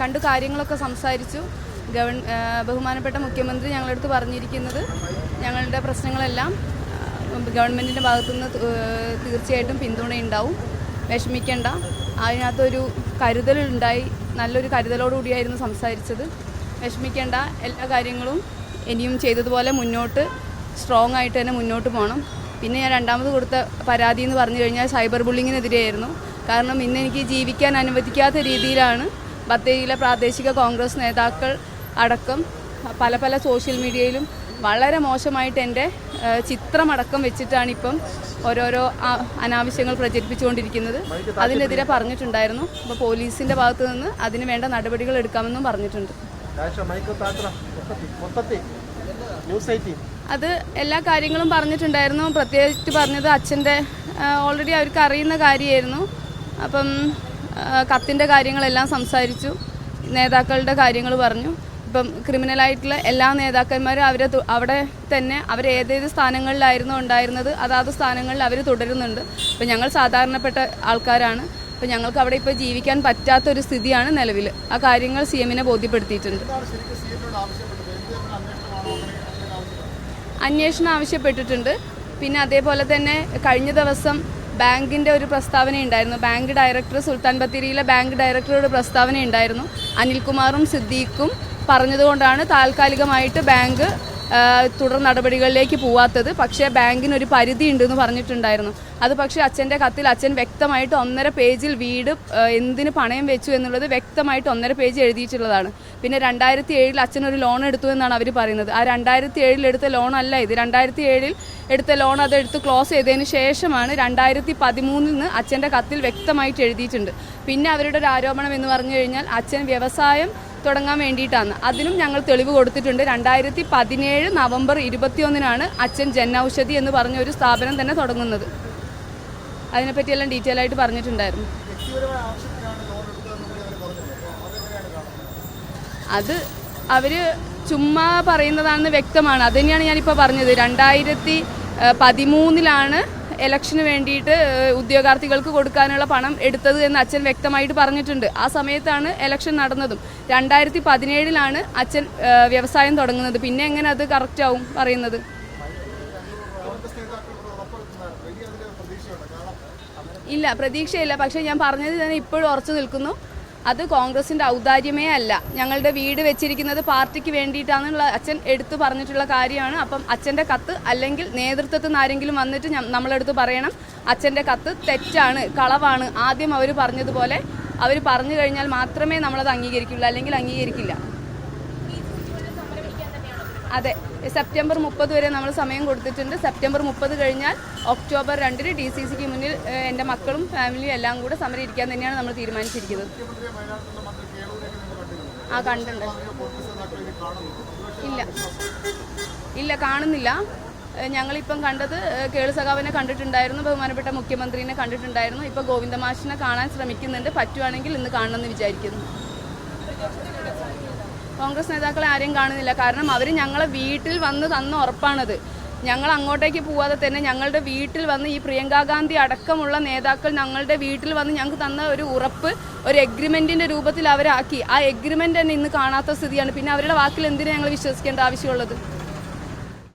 കണ്ടു കാര്യങ്ങളൊക്കെ സംസാരിച്ചു. ഗവൺ ബഹുമാനപ്പെട്ട മുഖ്യമന്ത്രി ഞങ്ങളടുത്ത് പറഞ്ഞിരിക്കുന്നത് ഞങ്ങളുടെ പ്രശ്നങ്ങളെല്ലാം ഗവൺമെന്റിന്റെ ഭാഗത്തുനിന്ന് തീർച്ചയായിട്ടും പിന്തുണയുണ്ടാവും. വിഷമിക്കേണ്ട. അതിനകത്തൊരു കരുതലുണ്ടായി നല്ലൊരു കരുതലോടുകൂടിയായിരുന്നു സംസാരിച്ചത്. വിഷമിക്കേണ്ട. എല്ലാ കാര്യങ്ങളും ഇനിയും ചെയ്തതുപോലെ മുന്നോട്ട് സ്ട്രോങ് ആയിട്ട് തന്നെ മുന്നോട്ട് പോകണം പിന്നെ ഞാൻ രണ്ടാമത് കൊടുത്ത പരാതി എന്ന് പറഞ്ഞു കഴിഞ്ഞാൽ സൈബർ ബുള്ളിങ്ങിനെതിരെയായിരുന്നു കാരണം ഇന്ന് എനിക്ക് ജീവിക്കാൻ അനുവദിക്കാത്ത രീതിയിലാണ് ബത്തേരിയിലെ പ്രാദേശിക കോൺഗ്രസ് നേതാക്കൾ അടക്കം പല പല സോഷ്യൽ മീഡിയയിലും വളരെ മോശമായിട്ട് എന്റെ ചിത്രമടക്കം വെച്ചിട്ടാണ് ഇപ്പം ഓരോരോ അനാവശ്യങ്ങൾ പ്രചരിപ്പിച്ചുകൊണ്ടിരിക്കുന്നത്. അതിനെതിരെ പറഞ്ഞിട്ടുണ്ടായിരുന്നു. അപ്പോൾ പോലീസിന്റെ ഭാഗത്തു നിന്ന് അതിന് വേണ്ട നടപടികൾ എടുക്കാമെന്നും പറഞ്ഞിട്ടുണ്ട്. അത് എല്ലാ കാര്യങ്ങളും പറഞ്ഞിട്ടുണ്ടായിരുന്നു. പ്രത്യേകിച്ച് പറഞ്ഞത് അച്ഛന്റെ ഓൾറെഡി അവർക്ക് അറിയുന്ന കാര്യമായിരുന്നു. അപ്പം കത്തിന്റെ കാര്യങ്ങളെല്ലാം സംസാരിച്ചു. നേതാക്കളുടെ കാര്യങ്ങൾ പറഞ്ഞു. ഇപ്പം ക്രിമിനലായിട്ടുള്ള എല്ലാ നേതാക്കന്മാരും അവരെ അവിടെ തന്നെ അവർ ഏതേത് സ്ഥാനങ്ങളിലായിരുന്നു ഉണ്ടായിരുന്നത് അതാത് സ്ഥാനങ്ങളിൽ അവർ തുടരുന്നുണ്ട്. അപ്പം ഞങ്ങൾ സാധാരണപ്പെട്ട ആൾക്കാരാണ്. അപ്പം ഞങ്ങൾക്ക് അവിടെ ഇപ്പോൾ ജീവിക്കാൻ പറ്റാത്തൊരു സ്ഥിതിയാണ് നിലവിൽ. ആ കാര്യങ്ങൾ സി എമ്മിനെ ബോധ്യപ്പെടുത്തിയിട്ടുണ്ട്. അന്വേഷണം ആവശ്യപ്പെട്ടിട്ടുണ്ട്. പിന്നെ അതേപോലെ തന്നെ കഴിഞ്ഞ ദിവസം ബാങ്കിന്റെ ഒരു പ്രസ്താവന ഉണ്ടായിരുന്നു ബാങ്ക് ഡയറക്ടർ സുൽത്താൻ ബത്തേരിയിലെ ബാങ്ക് ഡയറക്ടറുടെ പ്രസ്താവന ഉണ്ടായിരുന്നു അനിൽകുമാറും സിദ്ദീഖും പറഞ്ഞതുകൊണ്ടാണ് താൽക്കാലികമായിട്ട് ബാങ്ക് തുടർ നടപടികളിലേക്ക് പോവാത്തത്. പക്ഷേ ബാങ്കിന് ഒരു പരിധി ഉണ്ടെന്ന് പറഞ്ഞിട്ടുണ്ടായിരുന്നു. അത് പക്ഷേ അച്ഛന്റെ കത്തിൽ അച്ഛൻ വ്യക്തമായിട്ട് ഒന്നര പേജിൽ വീട് എന്തിന് പണയം വെച്ചു എന്നുള്ളത് വ്യക്തമായിട്ട് ഒന്നര പേജ് എഴുതിയിട്ടുള്ളതാണ്. പിന്നെ രണ്ടായിരത്തി ഏഴിൽ അച്ഛൻ ഒരു ലോൺ എടുത്തു എന്നാണ് അവർ പറയുന്നത്. ആ രണ്ടായിരത്തി ഏഴിൽ എടുത്ത ലോൺ അല്ല ഇത്. രണ്ടായിരത്തി ഏഴിൽ എടുത്ത ലോൺ അത് എടുത്ത് ക്ലോസ് ചെയ്തതിന് ശേഷമാണ് രണ്ടായിരത്തി പതിമൂന്നിൽ നിന്ന് അച്ഛന്റെ കത്തിൽ വ്യക്തമായിട്ട് എഴുതിയിട്ടുണ്ട്. പിന്നെ അവരുടെ ഒരു ആരോപണം എന്ന് പറഞ്ഞു കഴിഞ്ഞാൽ അച്ഛൻ വ്യവസായം തുടങ്ങാൻ വേണ്ടിയിട്ടാണ്. അതിനും ഞങ്ങൾ തെളിവ് കൊടുത്തിട്ടുണ്ട്. രണ്ടായിരത്തി പതിനേഴ് നവംബർ ഇരുപത്തിയൊന്നിനാണ് അച്ഛൻ ജൻ ഔഷധി എന്ന് പറഞ്ഞ ഒരു സ്ഥാപനം തന്നെ തുടങ്ങുന്നത്. അതിനെപ്പറ്റിയെല്ലാം ഡീറ്റെയിൽ ആയിട്ട് പറഞ്ഞിട്ടുണ്ടായിരുന്നു. അത് അവർ ചുമ്മാ പറയുന്നതാണെന്ന് വ്യക്തമാണ്. അത് തന്നെയാണ് ഞാനിപ്പോൾ പറഞ്ഞത്. രണ്ടായിരത്തി പതിമൂന്നിലാണ് ഇലക്ഷന് വേണ്ടിയിട്ട് ഉദ്യോഗാർത്ഥികൾക്ക് കൊടുക്കാനുള്ള പണം എടുത്തത് എന്ന് അച്ഛൻ വ്യക്തമായിട്ട് പറഞ്ഞിട്ടുണ്ട്. ആ സമയത്താണ് ഇലക്ഷൻ നടന്നതും. രണ്ടായിരത്തി പതിനേഴിലാണ് അച്ഛൻ വ്യവസായം തുടങ്ങുന്നത്. പിന്നെ എങ്ങനെ അത് കറക്റ്റ് ആവും പറയുന്നത്? ഇല്ല പ്രതീക്ഷയില്ല. പക്ഷേ ഞാൻ പറഞ്ഞത് തന്നെ ഇപ്പോഴും ഉറച്ചു നിൽക്കുന്നു. അത് കോൺഗ്രസിന്റെ ഔദാര്യമേ അല്ല. ഞങ്ങളുടെ വീട് വെച്ചിരിക്കുന്നത് പാർട്ടിക്ക് വേണ്ടിയിട്ടാണെന്നുള്ള അച്ഛൻ എടുത്തു പറഞ്ഞിട്ടുള്ള കാര്യമാണ്. അപ്പം അച്ഛന്റെ കത്ത് അല്ലെങ്കിൽ നേതൃത്വത്തിൽ നിന്ന് ആരെങ്കിലും വന്നിട്ട് നമ്മളെടുത്ത് പറയണം. അച്ഛന്റെ കത്ത് തെറ്റാണ് കളവാണ്. ആദ്യം അവർ പറഞ്ഞതുപോലെ അവർ പറഞ്ഞു കഴിഞ്ഞാൽ മാത്രമേ നമ്മളത് അംഗീകരിക്കുള്ളൂ അല്ലെങ്കിൽ അംഗീകരിക്കില്ല. അതെ സെപ്റ്റംബർ മുപ്പത് വരെ നമ്മൾ സമയം കൊടുത്തിട്ടുണ്ട്. സെപ്റ്റംബർ മുപ്പത് കഴിഞ്ഞാൽ ഒക്ടോബർ രണ്ടിന് ഡി സി സിക്ക് മുന്നിൽ എന്റെ മക്കളും ഫാമിലിയും എല്ലാം കൂടെ സമരം ഇരിക്കാൻ തന്നെയാണ് നമ്മൾ തീരുമാനിച്ചിരിക്കുന്നത്. ആ കണ്ടുണ്ട് ഇല്ല. ഇല്ല കാണുന്നില്ല. ഞങ്ങളിപ്പം കണ്ടത് കേളുസഖാവിനെ കേളു സഖാവിനെ കണ്ടിട്ടുണ്ടായിരുന്നു ബഹുമാനപ്പെട്ട മുഖ്യമന്ത്രിനെ കണ്ടിട്ടുണ്ടായിരുന്നു. ഇപ്പോൾ ഗോവിന്ദമാഷിനെ കാണാൻ ശ്രമിക്കുന്നുണ്ട്. പറ്റുവാണെങ്കിൽ ഇന്ന് കാണണമെന്ന് വിചാരിക്കുന്നു. കോൺഗ്രസ് നേതാക്കളെ ആരെയും കാണുന്നില്ല. കാരണം അവർ ഞങ്ങളെ വീട്ടിൽ വന്ന് തന്ന ഉറപ്പാണത്. ഞങ്ങൾ അങ്ങോട്ടേക്ക് പോവാതെ തന്നെ ഞങ്ങളുടെ വീട്ടിൽ വന്ന് ഈ പ്രിയങ്കാ ഗാന്ധി അടക്കമുള്ള നേതാക്കൾ ഞങ്ങളുടെ വീട്ടിൽ വന്ന് ഞങ്ങൾക്ക് തന്ന ഒരു ഉറപ്പ് ഒരു എഗ്രിമെന്റിന്റെ രൂപത്തിൽ അവരാക്കി. ആ എഗ്രിമെന്റ് തന്നെ ഇന്ന് കാണാത്ത സ്ഥിതിയാണ്. പിന്നെ അവരുടെ വാക്കിൽ എന്തിനാണ് ഞങ്ങൾ വിശ്വസിക്കേണ്ട ആവശ്യമുള്ളത്?